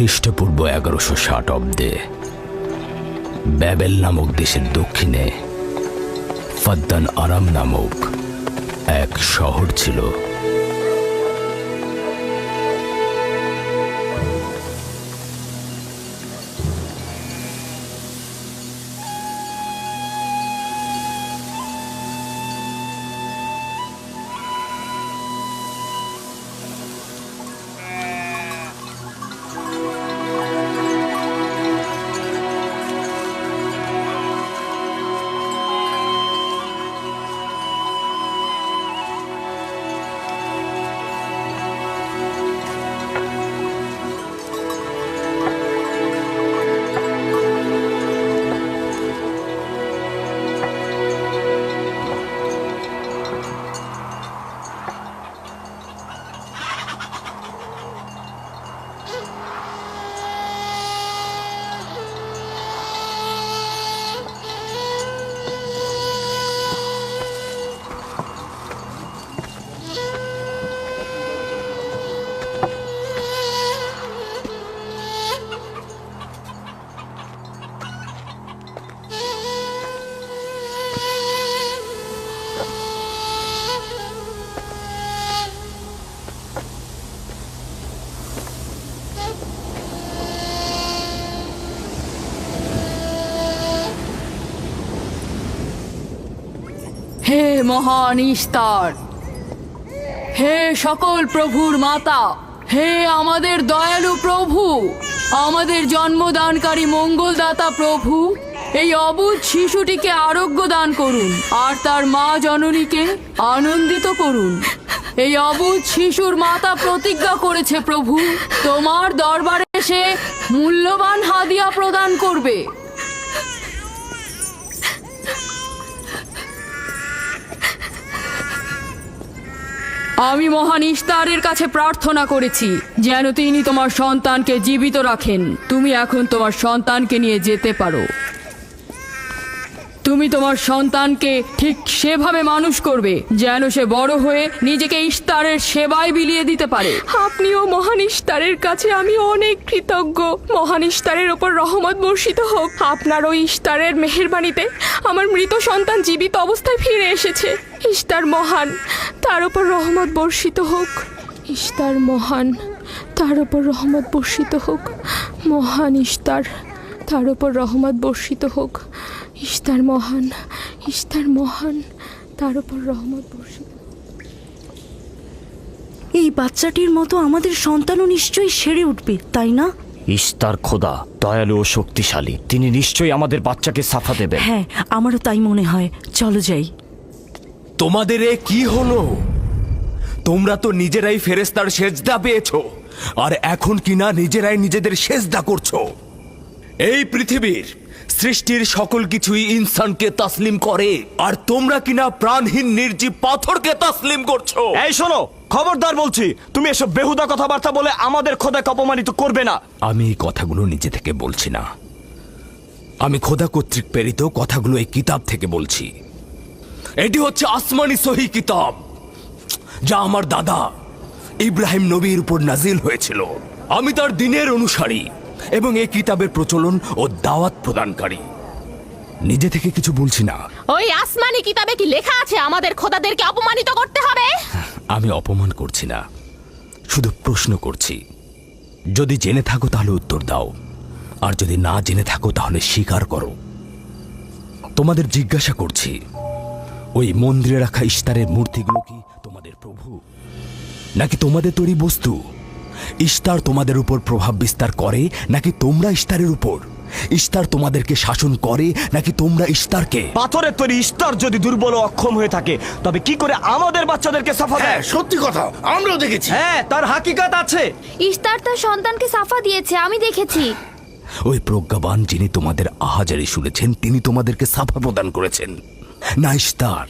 খ্রিস্টপূর্ব এগারোশো ষাট অব্দে ব্যাবেল নামক দেশের দক্ষিণে ফদ্দান আরাম নামক এক শহর ছিল। হে মহান ইস্তার, হে সকল প্রভুর মাতা, হে আমাদের দয়ালু প্রভু, আমাদের জন্মদানকারী মঙ্গলদাতা প্রভু, এই অবুধ শিশুটিকে আরোগ্য দান করুন আর তার মা জননীকে আনন্দিত করুন। এই অবুধ শিশুর মাতা প্রতিজ্ঞা করেছে প্রভু, তোমার দরবারে সে মূল্যবান হাদিয়া প্রদান করবে। আমি মহান ইস্তারের কাছে প্রার্থনা করেছি, যেন তিনি তোমার সন্তানকে জীবিত রাখেন। তুমি এখন তোমার সন্তানকে নিয়ে যেতে পারো। তুমি তোমার সন্তানকে ঠিক সেভাবে মানুষ করবে, যেন সে বড় হয়ে নিজেকে ইস্তারের সেবায় বিলিয়ে দিতে পারে। আপনিও মহান ইস্তারের কাছে আমি অনেক কৃতজ্ঞ। মহান ইস্তারের ওপর রহমত বর্ষিত হোক। আপনার ওই ইস্তারের মেহেরবানিতে আমার মৃত সন্তান জীবিত অবস্থায় ফিরে এসেছে। ইস্তার মহান, তার ওপর রহমত বর্ষিত হোক। ইস্তার মহান, তার ওপর রহমত বর্ষিত হোক। মহান ইস্তার তার ওপর রহমত বর্ষিত হোক। ইস্তার মহান ইস্তার মহান তার উপর রহমত বর্ষিত। এই বাচ্চাটির মতো আমাদের সন্তানও নিশ্চয়ই সেরে উঠবে তাই না? ইস্তার খোদা দয়ালু ও শক্তিশালী তিনি নিশ্চয়ই আমাদের বাচ্চাকে সাফা দেবেন। হ্যাঁ আমারও তাই মনে হয়। চলো যাই। তোমাদের এ কি হলো? তোমরা তো নিজেরাই ফেরেস্তার সেজদা পেয়েছ আর এখন কিনা নিজেরাই নিজেদের সেজদা করছ। এই পৃথিবীর সৃষ্টির সকল কিছুই ইনসানকে তাসলিম করে। আর তোমরা কিনা প্রাণহীন নির্জীব পাথরকে তাসলিম করছ। এই শোনো খবরদার বলছি তুমি এসব বেহুদা কথাবার্তা বলে আমাদের খোদাকে অপমানিত করবে না। আমি এই কথাগুলো নিজে থেকে বলছি না। আমি খোদা কর্তৃক প্রেরিত কথাগুলো এই কিতাব থেকে বলছি। এটি হচ্ছে আসমানি সহি কিতাব যা আমার দাদা ইব্রাহিম নবীর উপর নাজিল হয়েছিল। আমি তার দিনের অনুসারী। এবং এই কিতাবের প্রচলন ও দাওয়াত প্রদানকারী। নিজে থেকে কিছু বলছি না। ওই আসমানি কিতাবে কি লেখা আছে? আমাদের খোদাদেরকে অপমানিত করতে হবে? আমি অপমান করছি না। শুধু প্রশ্ন করছি। যদি জেনে থাকো তাহলে উত্তর দাও। আর যদি না জেনে থাকো তাহলে স্বীকার করো। তোমাদের জিজ্ঞাসা করছি ওই মন্দিরে রাখা ইস্তারের মূর্তিগুলো কি তোমাদের প্রভু? নাকি তোমাদের তৈরি বস্তু? ইস্তার তোমাদের উপর প্রভাব বিস্তার করে নাকি তোমরা ইস্তারের উপর? ইস্তার তোমাদেরকে শাসন করে নাকি তোমরা ইস্তারকে পাথরের তৈরি ইস্তার যদি দুর্বল ও অক্ষম হয়ে থাকে তবে কি করে আমাদের বাচ্চাদেরকে সাফা দেয়? সত্যি কথা আমরাও দেখেছি। হ্যাঁ তার হাকিকাত আছে। ইস্তার তার সন্তানকে সাফা দিয়েছে আমি দেখেছি। ওই প্রজ্ঞাবান যিনি তোমাদের আহাজারি শুনেছেন তিনি তোমাদেরকে সাফা প্রদান করেছেন। না ইস্তার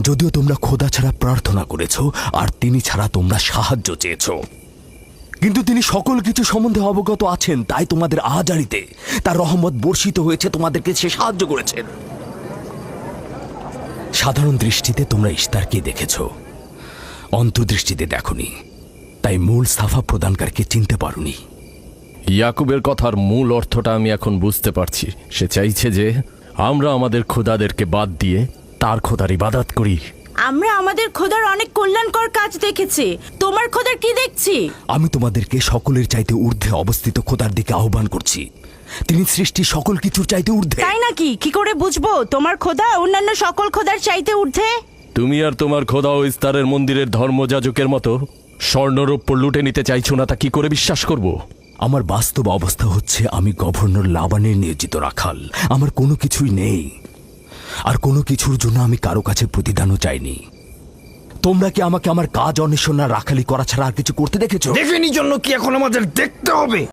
যদিও তোমরা খোদা ছাড়া প্রার্থনা করেছ, আর তিনি ছাড়া তোমরা সাহায্য চেয়েছ। কিন্তু তিনি সকল কিছু সম্বন্ধে অবগত আছেন, তাই তোমাদের আহাজারিতে তার রহমত বর্ষিত হয়েছে, তোমাদেরকে সে সাহায্য করেছেন। সাধারণ দৃষ্টিতে তোমরা ইস্তারকে দেখেছ। অন্তর্দৃষ্টিতে দেখনি, তাই মূল সাফা প্রদানকারীকে চিনতে পারোনি। ইয়াকুবের কথার মূল অর্থটা আমি এখন বুঝতে পারছি। সে চাইছে যে, আমরা আমাদের খোদাদেরকে বাদ দিয়ে তার খোদার ইবাদাত করি। আমরা আমাদের খোদার অনেক কল্যাণকর কাজ দেখেছি। তোমার খোদার কি দেখছি? আমি তোমাদেরকে সকলের চাইতে ঊর্ধ্বে অবস্থিত খোদার দিকে আহ্বান করছি। তিনি সৃষ্টি সকল কিছুর চাইতে ঊর্ধ্বে। তাই নাকি? কি করে বুঝব? তোমার খোদা অন্যান্য সকল খোদার চাইতে ঊর্ধ্বে? তুমি আর তোমার খোদা ও ইস্তারের মন্দিরের ধর্মযাজকের মতো স্বর্ণরৌপ্য লুটে নিতে চাইছো না তা কি করে বিশ্বাস করব? আমার বাস্তব অবস্থা হচ্ছে আমি গভর্নর লাবানের নিয়োজিত রাখাল। আমার কোনো কিছুই নেই। আর কোনো কিছুর জন্য আমি কারও কাছে প্রতিদানও চাইনি। তোমরা কি আমাকে আমার কাজ অন্বেষণ না রাখালি করা ছাড়া আর কিছু করতে দেখেছ? দেখিনি জন্য কি এখন আমাদের দেখতে হবে?